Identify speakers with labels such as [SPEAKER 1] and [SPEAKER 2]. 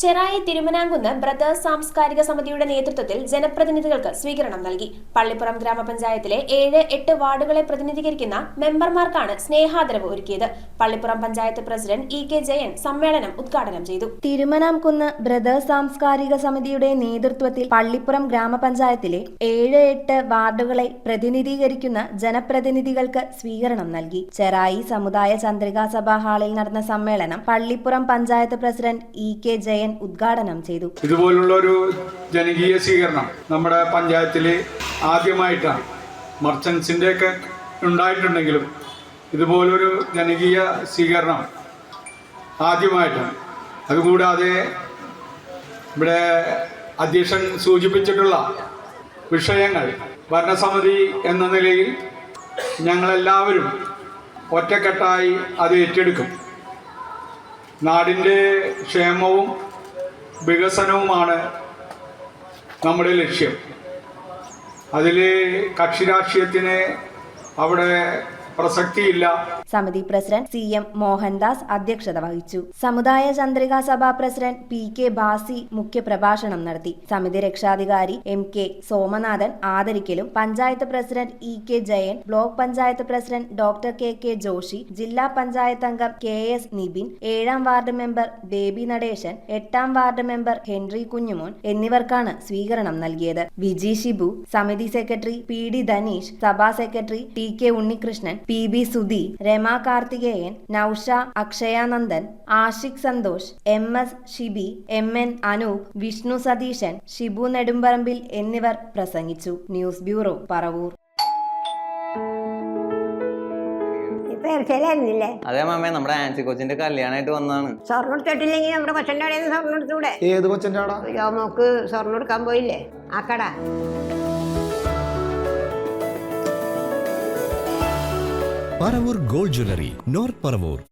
[SPEAKER 1] Cherai തിരുമനാങ്കുന്ന് brothers സാംസ്കാരിക സമിതിയുടെ നേതൃത്വത്തിൽ ജനപ്രതിനിധികൾക്ക് സ്വീകരണം നൽകി. പള്ളിപ്പുറം ഗ്രാമപഞ്ചായത്തിലെ ഏഴ് എട്ട് വാർഡുകളെ പ്രതിനിധീകരിക്കുന്ന മെമ്പർമാർക്കാണ് സ്നേഹാദരവ് ഒരുക്കിയത്. Pallippuram panchayat president E K Jayan സമ്മേളനം ഉദ്ഘാടനം ചെയ്തു.
[SPEAKER 2] തിരുമനാംകുന്ന് ബ്രദേഴ്സ് സാംസ്കാരിക സമിതിയുടെ നേതൃത്വത്തിൽ പള്ളിപ്പുറം ഗ്രാമപഞ്ചായത്തിലെ ഏഴ് എട്ട് വാർഡുകളെ പ്രതിനിധീകരിക്കുന്ന ജനപ്രതിനിധികൾക്ക് സ്വീകരണം നൽകി. ചെറായി സമുദായ ചന്ദ്രികാ സഭാ ഹാളിൽ നടന്ന സമ്മേളനം Pallippuram panchayat president E K Jayan ഉദ്ഘാടനം ചെയ്തു.
[SPEAKER 3] ഇതുപോലുള്ള ഒരു ജനകീയ സ്വീകരണം നമ്മുടെ പഞ്ചായത്തിൽ ആദ്യമായിട്ടാണ്. മർച്ചൻസിന്റെ ഒക്കെ ഉണ്ടായിട്ടുണ്ടെങ്കിലും ഇതുപോലൊരു ജനകീയ സ്വീകരണം ആദ്യമായിട്ടാണ്. അതുകൂടാതെ ഇവിടെ അധ്യക്ഷൻ സൂചിപ്പിച്ചിട്ടുള്ള വിഷയങ്ങൾ ഭരണസമിതി എന്ന നിലയിൽ ഞങ്ങളെല്ലാവരും ഒറ്റക്കെട്ടായി അത് ഏറ്റെടുക്കും. നാടിന്റെ ക്ഷേമവും വികസനവുമാണ് നമ്മുടെ ലക്ഷ്യം. അതിൽ കക്ഷിരാഷ്ട്രീയത്തിന് അവിടെ പ്രസക്തിയില്ല.
[SPEAKER 2] സമിതി പ്രസിഡന്റ് സി എം മോഹൻദാസ് അധ്യക്ഷത വഹിച്ചു. സമുദായ ചന്ദ്രികാ സഭാ പ്രസിഡന്റ് പി കെ ബാസി മുഖ്യപ്രഭാഷണം നടത്തി. സമിതി രക്ഷാധികാരി M K Somanathan ആദരിക്കലും panchayat president E K Jayan block panchayat president doctor K K Joshi ജില്ലാ പഞ്ചായത്ത് അംഗം കെ എസ് നിബിൻ ഏഴാം വാർഡ് മെമ്പർ ബേബി നടേശൻ എട്ടാം വാർഡ് മെമ്പർ ഹെൻറി കുഞ്ഞുമോൻ എന്നിവർക്കാണ് സ്വീകരണം നൽകിയത്. വിജി ഷിബു സമിതി സെക്രട്ടറി പി ഡി ധനീഷ് സഭാ secretary T K Unnikrishnan P B Sudhi Rama Karthikeyan Nousha Akshayanandan Ashik Santhosh M S Shibi M N Anoop Vishnu Satheesan Shibu Nedumparambil എന്നിവർ പ്രസംഗിച്ചു. News bureau Paravur.
[SPEAKER 4] അതെ മാമേ നമ്മുടെ ആൻസി കോച്ചിന്റെ കല്യാണമായിട്ട് വന്നാണ്
[SPEAKER 5] സ്വർണം എടുത്തിട്ടില്ലെങ്കിൽ നമ്മുടെ കൊച്ചന്റെ കടയിൽ സ്വർണം എടുത്തൂടെ?
[SPEAKER 6] ഏത് കൊച്ചന്റെ നമുക്ക്
[SPEAKER 5] യോമോക്ക് സ്വർണം എടുക്കാൻ പോയില്ലേ? ആ കട.
[SPEAKER 7] Paravur gold jewellery north Paravur